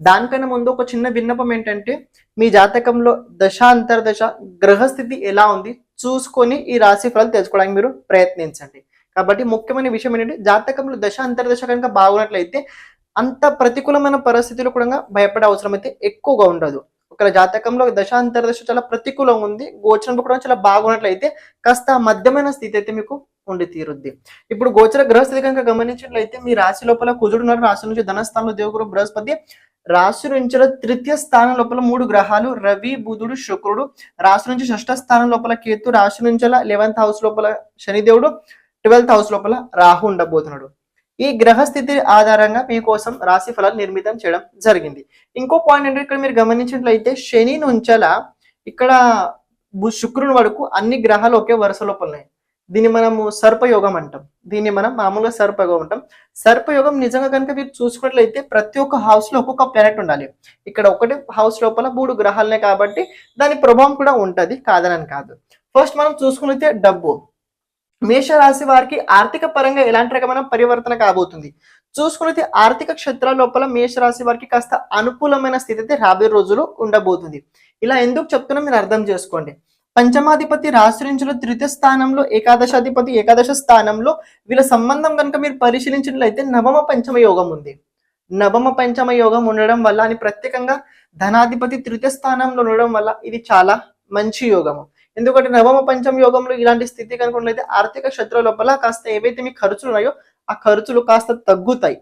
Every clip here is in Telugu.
దానికన్నా ముందు ఒక చిన్న విన్నపం ఏంటంటే మీ జాతకంలో దశ అంతర్దశ గ్రహస్థితి ఎలా ఉంది? చూసుకొని ఈ రాశి ఫలాలు తెలుసుకోవడానికి మీరు ప్రయత్నించండి. కాబట్టి ముఖ్యమైన విషయం ఏంటంటే జాతకంలో దశ అంతర్దశ కనుక బాగున్నట్లయితే అంత ప్రతికూలమైన పరిస్థితులు కూడా భయపడే అవసరం అయితే ఎక్కువగా ఉండదు. ఒకవేళ జాతకంలో దశ అంతర్దశ చాలా ప్రతికూలంగా ఉంది గోచరం కూడా చాలా బాగున్నట్లయితే కాస్త మధ్యమైన స్థితి అయితే మీకు ఉండి తీరుద్ది. ఇప్పుడు గోచర గ్రహస్థితి కనుక గమనించినట్లయితే మీ రాశి లోపల కుజుడున్నారు రాశి నుంచి ధనస్థానంలో దేవగురు బృహస్పతి రాశి నుంచి తృతీయ స్థానం లోపల మూడు గ్రహాలు రవి బుధుడు శుక్రుడు. రాశి నుంచి షష్ఠ స్థానం లోపల కేతు రాశి నుంచి లెవెన్త్ హౌస్ లోపల శనిదేవుడు ట్వెల్త్ హౌస్ లోపల రాహు ఉండబోతున్నాడు. ఈ గ్రహస్థితి ఆధారంగా మీకోసం రాశి ఫలాలు నిర్మితం చేయడం జరిగింది. ఇంకో పాయింట్ అంటే ఇక్కడ మీరు గమనించినట్లయితే శని నుంచల ఇక్కడ శుక్రుని వరకు అన్ని గ్రహాలు ఒకే వరుస లోపల ఉన్నాయి. దీన్ని మనము సర్పయోగం అంటాం. దీన్ని మనం మామూలుగా సర్పయోగం అంటాం. సర్పయోగం నిజంగా కనుక మీరు చూసుకున్నట్లయితే ప్రతి ఒక్క హౌస్లో ఒక్కొక్క ప్లానెట్ ఉండాలి. ఇక్కడ ఒకటి హౌస్ లోపల మూడు గ్రహాలనే కాబట్టి దాని ప్రభావం కూడా ఉంటుంది కాదనని కాదు. ఫస్ట్ మనం చూసుకున్నైతే డబ్బు. మేషరాశి వారికి ఆర్థిక పరంగా ఎలాంటి రకమైన పరివర్తన కాబోతుంది? చూసుకున్నైతే ఆర్థిక క్షేత్రాల లోపల మేషరాశి వారికి కాస్త అనుకూలమైన స్థితి అయితే రాబోయే రోజులు ఉండబోతుంది. ఇలా ఎందుకు చెప్తున్నా? మీరు అర్థం చేసుకోండి. పంచమాధిపతి రాశి తృతీయ స్థానంలో ఏకాదశాధిపతి ఏకాదశ స్థానంలో వీళ్ళ సంబంధం కనుక మీరు పరిశీలించినట్లయితే నవమ పంచమ యోగం ఉంది. నవమ పంచమ యోగం ఉండడం వల్ల అని ప్రత్యేకంగా ధనాధిపతి తృతీయ స్థానంలో ఉండడం వల్ల ఇది చాలా మంచి యోగము. ఎందుకంటే నవమ పంచమ యోగంలో ఇలాంటి స్థితి కనుక ఉన్నట్లయితే ఆర్థిక శత్రువు లోపల కాస్త ఏవైతే మీ ఖర్చులు ఉన్నాయో ఆ ఖర్చులు కాస్త తగ్గుతాయి.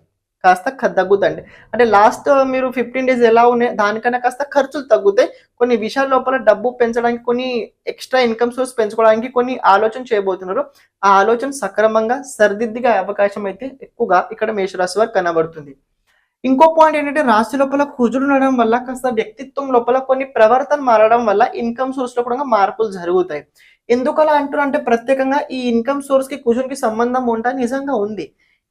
కాస్త తగ్గుతండి అంటే లాస్ట్ మీరు ఫిఫ్టీన్ డేస్ ఎలా ఉన్నాయి దానికన్నా కాస్త ఖర్చులు తగ్గుతాయి. కొన్ని విషయాల లోపల డబ్బు పెంచడానికి కొన్ని ఎక్స్ట్రా ఇన్కమ్ సోర్స్ పెంచుకోవడానికి కొన్ని ఆలోచన చేయబోతున్నారు. ఆ ఆలోచన సక్రమంగా సరిదిద్దిగా అవకాశం అయితే ఎక్కువగా ఇక్కడ మేషరాశి వారు కనబడుతుంది. ఇంకో పాయింట్ ఏంటంటే రాశి లోపల కుజుడు ఉండడం వల్ల కాస్త వ్యక్తిత్వం లోపల కొన్ని ప్రవర్తన మారడం వల్ల ఇన్కమ్ సోర్స్లో కూడా మార్పులు జరుగుతాయి. ఎందుకు అలా అంటున్నారు అంటే ప్రత్యేకంగా ఈ ఇన్కమ్ సోర్స్కి కుజునికి సంబంధం ఉంటా నిజంగా ఉంది.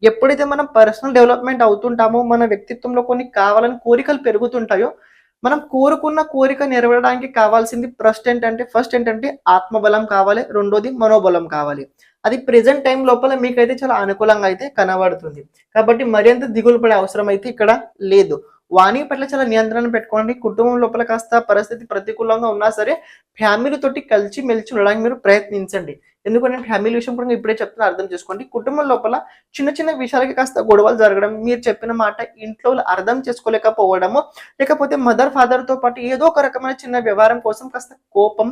ఎప్పుడైతే మనం పర్సనల్ డెవలప్మెంట్ అవుతుంటామో మన వ్యక్తిత్వంలో కొన్ని కావాలని కోరికలు పెరుగుతుంటాయో మనం కోరుకున్న కోరిక నెరవేరడానికి కావాల్సింది ఫస్ట్ ఏంటంటే ఫస్ట్ ఏంటంటే ఆత్మబలం కావాలి రెండోది మనోబలం కావాలి. అది ప్రెజెంట్ టైం లోపల మీకైతే చాలా అనుకూలంగా అయితే కనబడుతుంది. కాబట్టి మరింత దిగులు పడే అవసరం అయితే ఇక్కడ లేదు. వాణి పట్ల చాలా నియంత్రణ పెట్టుకోండి. కుటుంబం లోపల కాస్త పరిస్థితి ప్రతికూలంగా ఉన్నా సరే ఫ్యామిలీ తోటి కలిసి మెలిచి ఉండడానికి మీరు ప్రయత్నించండి. ఎందుకంటే ఫ్యామిలీ విషయం కూడా ఇప్పుడే చెప్తున్నా అర్థం చేసుకోండి. కుటుంబం లోపల చిన్న చిన్న విషయాలకి కాస్త గొడవలు జరగడం మీరు చెప్పిన మాట ఇంట్లో అర్థం చేసుకోలేకపోవడము లేకపోతే మదర్ ఫాదర్తో పాటు ఏదో ఒక రకమైన చిన్న వ్యవహారం కోసం కాస్త కోపం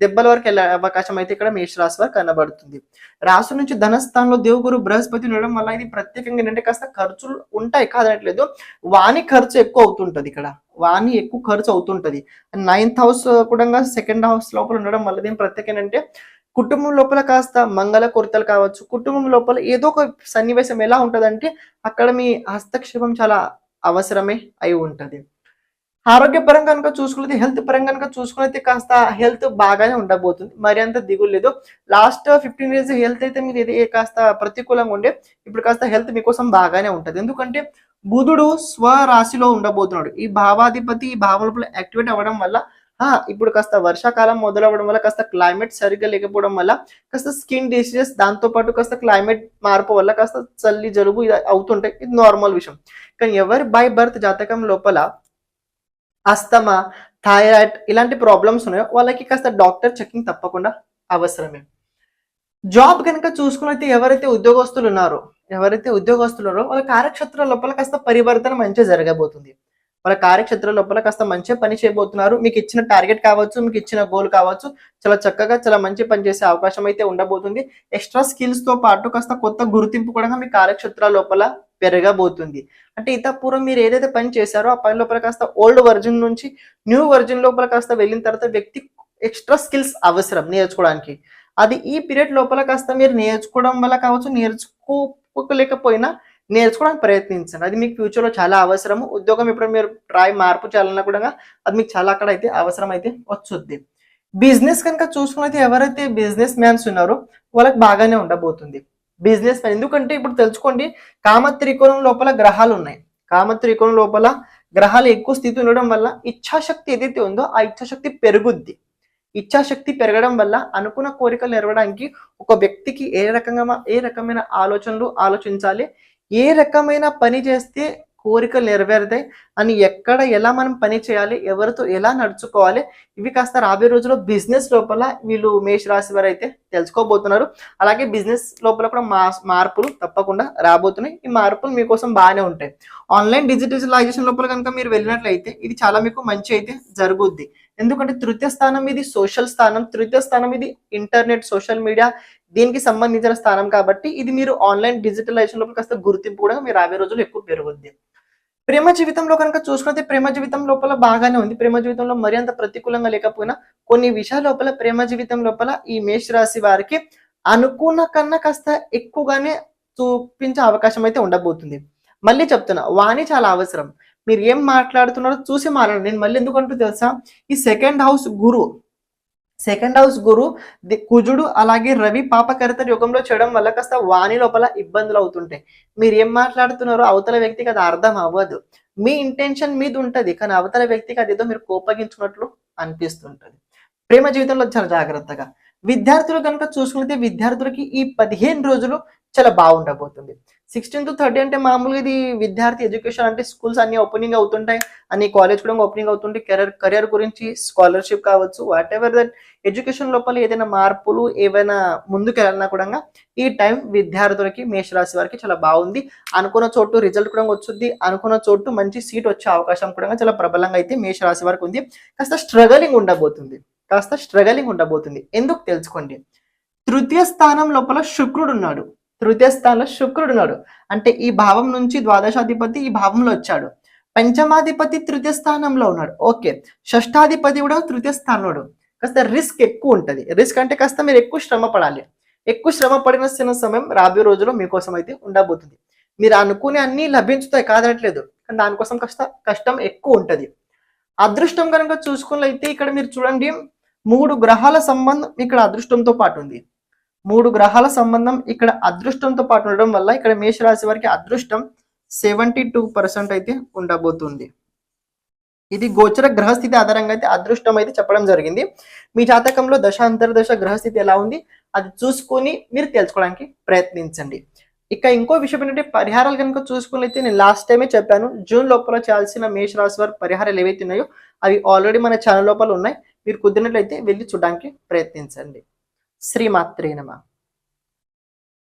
దెబ్బల వరకు వెళ్ళే అవకాశం అయితే ఇక్కడ మేషరాశి వారు కనబడుతుంది. రాశి నుంచి ధనస్థానంలో దేవుగురు బృహస్పతి ఉండడం వల్ల ఇది ప్రత్యేకంగా ఏంటంటే కాస్త ఖర్చులు ఉంటాయి కాదనట్లేదు. వాణి ఖర్చు ఎక్కువ అవుతుంటది ఇక్కడ. వాణి ఎక్కువ ఖర్చు అవుతుంటది. నైన్త్ హౌస్ కూడా సెకండ్ హౌస్ లోపల ఉండడం వల్ల దీని ప్రత్యేకం ఏంటంటే కుటుంబం లోపల కాస్త మంగళ కొరతలు కావచ్చు కుటుంబం లోపల ఏదో ఒక సన్నివేశం ఎలా ఉంటుందంటే అక్కడ మీ హస్తక్షేపం చాలా అవసరమే అయి ఉంటది. ఆరోగ్యపరంగా కనుక చూసుకునేది హెల్త్ పరంగా కనుక చూసుకునేది కాస్త హెల్త్ బాగానే ఉండబోతుంది. మరి అంత దిగులు లేదు. లాస్ట్ ఫిఫ్టీన్ డేస్ హెల్త్ అయితే మీరు ఇది కాస్త ప్రతికూలంగా ఉండే ఇప్పుడు కాస్త హెల్త్ మీకోసం బాగానే ఉంటుంది. ఎందుకంటే బుధుడు స్వరాశిలో ఉండబోతున్నాడు. ఈ భావాధిపతి ఈ భావం లోపల యాక్టివేట్ అవ్వడం వల్ల ఇప్పుడు కాస్త వర్షాకాలం మొదలవ్వడం వల్ల కాస్త క్లైమేట్ సరిగ్గా లేకపోవడం వల్ల కాస్త స్కిన్ డిసీజెస్ దాంతో పాటు కాస్త క్లైమేట్ మార్పు వల్ల కాస్త చల్లి జలుబు ఇది అవుతుంటాయి ఇది నార్మల్ విషయం. కానీ ఎవరి బై బర్త్ జాతకం లోపల అస్తమా థైరాయిడ్ ఇలాంటి ప్రాబ్లమ్స్ ఉన్నాయో వాళ్ళకి కాస్త డాక్టర్ చెకింగ్ తప్పకుండా అవసరమే. జాబ్ కనుక చూసుకున్నైతే ఎవరైతే ఉద్యోగస్తులు ఉన్నారో ఎవరైతే ఉద్యోగస్తులు ఉన్నారో వాళ్ళ కార్యక్షేత్రం లోపల కాస్త పరివర్తన మంచిగా జరగబోతుంది. వాళ్ళ కార్యక్షేత్ర లోపల కాస్త మంచిగా పని చేయబోతున్నారు. మీకు ఇచ్చిన టార్గెట్ కావచ్చు మీకు ఇచ్చిన గోల్ కావచ్చు చాలా చక్కగా చాలా మంచి పని చేసే అవకాశం అయితే ఉండబోతుంది. ఎక్స్ట్రా స్కిల్స్తో పాటు కాస్త కొత్త గుర్తింపు కూడా మీ కార్యక్షేత్ర లోపల పెరగబోతుంది. అంటే ఇంత పూర్వం మీరు ఏదైతే పని చేశారో ఆ పని లోపల కాస్త ఓల్డ్ వర్జన్ నుంచి న్యూ వర్జన్ లోపల కాస్త వెళ్ళిన తర్వాత వ్యక్తి ఎక్స్ట్రా స్కిల్స్ అవసరం నేర్చుకోవడానికి. అది ఈ పీరియడ్ లోపల కాస్త మీరు నేర్చుకోవడం వల్ల కావచ్చు నేర్చుకోలేకపోయినా నేర్చుకోవడానికి ప్రయత్నించండి. అది మీకు ఫ్యూచర్లో చాలా అవసరము. ఉద్యోగం ఇప్పుడు మీరు ట్రై మార్పు చేయాలన్నా కూడా అది మీకు చాలా అక్కడ అయితే అవసరం అయితే వచ్చుద్ది. బిజినెస్ కనుక చూసుకున్నైతే ఎవరైతే బిజినెస్ మ్యాన్స్ ఉన్నారో వాళ్ళకి బాగానే ఉండబోతుంది. బిజినెస్ మ్యాన్ ఎందుకంటే ఇప్పుడు తెలుసుకోండి కామ త్రికోణం లోపల గ్రహాలు ఉన్నాయి. కామ త్రికోణం లోపల గ్రహాలు ఎక్కువ స్థితి ఉండడం వల్ల ఇచ్ఛాశక్తి ఏదైతే ఉందో ఆ ఇచ్ఛాశక్తి పెరుగుద్ది. ఇచ్ఛాశక్తి పెరగడం వల్ల అనుకున్న కోరికలు నెరవడానికి ఒక వ్యక్తికి ఏ రకంగా ఏ రకమైన ఆలోచనలు ఆలోచించాలి ఏ రకమైన పని చేస్తే కోరికలు నెరవేరుతాయి అని ఎక్కడ ఎలా మనం పని చేయాలి ఎవరితో ఎలా నడుచుకోవాలి ఇవి కాస్త రాబోయే రోజుల్లో బిజినెస్ లోపల వీళ్ళు మేషరాశి వారు అయితే తెలుసుకోబోతున్నారు. అలాగే బిజినెస్ లోపల కూడా మా మార్పులు తప్పకుండా రాబోతున్నాయి. ఈ మార్పులు మీకోసం బాగానే ఉంటాయి. ఆన్లైన్ డిజిటలైజేషన్ లోపల కనుక మీరు వెళ్ళినట్లయితే ఇది చాలా మీకు మంచి అయితే జరుగుద్ది. ఎందుకంటే తృతీయ స్థానం ఇది సోషల్ స్థానం తృతీయ స్థానం ఇది ఇంటర్నెట్ సోషల్ మీడియా దీనికి సంబంధించిన స్థానం కాబట్టి ఇది మీరు ఆన్లైన్ డిజిటలైజేషన్ లోపల కాస్త గుర్తింపు కూడా మీరు రాబోయే రోజులు ఎక్కువ పెరుగుద్ది. ప్రేమ జీవితంలో కనుక చూసుకుంటే ప్రేమ జీవితం లోపల బాగానే ఉంది. ప్రేమ జీవితంలో మరి అంత ప్రతికూలంగా లేకపోయినా కొన్ని విషయాల లోపల ప్రేమ జీవితం లోపల ఈ మేష రాశి వారికి అనుకున్న కన్నా కాస్త ఎక్కువగానే చూపించే అవకాశం అయితే ఉండబోతుంది. మళ్ళీ చెప్తున్నా వాణి చాలా అవసరం. మీరు ఏం మాట్లాడుతున్నారో చూసి మాట్లాడండి నేను మళ్ళీ ఎందుకంటూ తెలుసా? ఈ సెకండ్ హౌస్ గురువు సెకండ్ హౌస్ గురు కుజుడు అలాగే రవి పాపకరిత యుగంలో చేయడం వల్ల కాస్త వాణి లోపల ఇబ్బందులు అవుతుంటాయి. మీరు ఏం మాట్లాడుతున్నారో అవతల వ్యక్తికి అది అర్థం అవ్వదు. మీ ఇంటెన్షన్ మీద ఉంటుంది కానీ అవతల వ్యక్తికి అదేదో మీరు కోపగించుకున్నట్లు అనిపిస్తుంటది. ప్రేమ జీవితంలో చాలా జాగ్రత్తగా. విద్యార్థులు కనుక చూసుకుంటే విద్యార్థులకి ఈ పదిహేను రోజులు చాలా బాగుండబోతుంది. సిక్స్టీన్ టు థర్టీ అంటే మామూలుగా ఇది విద్యార్థి ఎడ్యుకేషన్ అంటే స్కూల్స్ అన్ని ఓపెనింగ్ అవుతుంటాయి. అన్ని కాలేజ్ కూడా ఓపెనింగ్ అవుతుంటాయి కెరీర్ కెరియర్ గురించి స్కాలర్షిప్ కావచ్చు వాట్ ఎవర్ దట్ ఎడ్యుకేషన్ లోపల ఏదైనా మార్పులు ఏవైనా ముందుకెళ్ళినా కూడా ఈ టైం విద్యార్థులకి మేషరాశి వారికి చాలా బాగుంది. అనుకున్న చోటు రిజల్ట్ కూడా వచ్చింది అనుకున్న చోటు మంచి సీట్ వచ్చే అవకాశం కూడా చాలా ప్రబలంగా అయితే మేషరాశి వారికి ఉంది. కాస్త స్ట్రగలింగ్ ఉండబోతుంది. కాస్త స్ట్రగలింగ్ ఉండబోతుంది. ఎందుకు తెలుసుకోండి? తృతీయ స్థానం లోపల శుక్రుడు ఉన్నాడు. తృతీయ స్థానంలో శుక్రుడు ఉన్నాడు. అంటే ఈ భావం నుంచి ద్వాదశాధిపతి ఈ భావంలో వచ్చాడు. పంచమాధిపతి తృతీయ స్థానంలో ఉన్నాడు. ఓకే. షష్టాధిపతి కూడా తృతీయ స్థానంలో కాస్త రిస్క్ ఎక్కువ ఉంటది. రిస్క్ అంటే కాస్త మీరు ఎక్కువ శ్రమ పడాలి. ఎక్కువ శ్రమ పడిన చిన్న సమయం రాబోయే రోజుల్లో మీకోసం అయితే ఉండబోతుంది. మీరు అనుకునే అన్ని లభించుతాయి కాదనట్లేదు. కానీ దానికోసం కష్ట కష్టం ఎక్కువ ఉంటది. అదృష్టం కనుక చూసుకున్నట్లయితే ఇక్కడ మీరు చూడండి. మూడు గ్రహాల సంబంధం ఇక్కడ అదృష్టంతో పాటు ఉంది. మూడు గ్రహాల సంబంధం ఇక్కడ అదృష్టంతో పాటు ఉండడం వల్ల ఇక్కడ మేషరాశి వారికి అదృష్టం సెవెంటీ టూ పర్సెంట్ అయితే ఉండబోతుంది. ఇది గోచర గ్రహస్థితి ఆధారంగా అయితే అదృష్టం అయితే చెప్పడం జరిగింది. మీ జాతకంలో దశ అంతర్దశ గ్రహస్థితి ఎలా ఉంది? అది చూసుకొని మీరు తెలుసుకోవడానికి ప్రయత్నించండి. ఇక ఇంకో విషయం ఏంటంటే పరిహారాలు కనుక చూసుకున్నైతే నేను లాస్ట్ టైమే చెప్పాను జూన్ లోపల చేయాల్సిన మేషరాశి వారి పరిహారాలు ఏవైతే ఉన్నాయో అవి ఆల్రెడీ మన ఛానల్ లోపల ఉన్నాయి. మీరు కుదిరినట్లయితే వెళ్ళి చూడడానికి ప్రయత్నించండి. శ్రీమాత్రే నమ.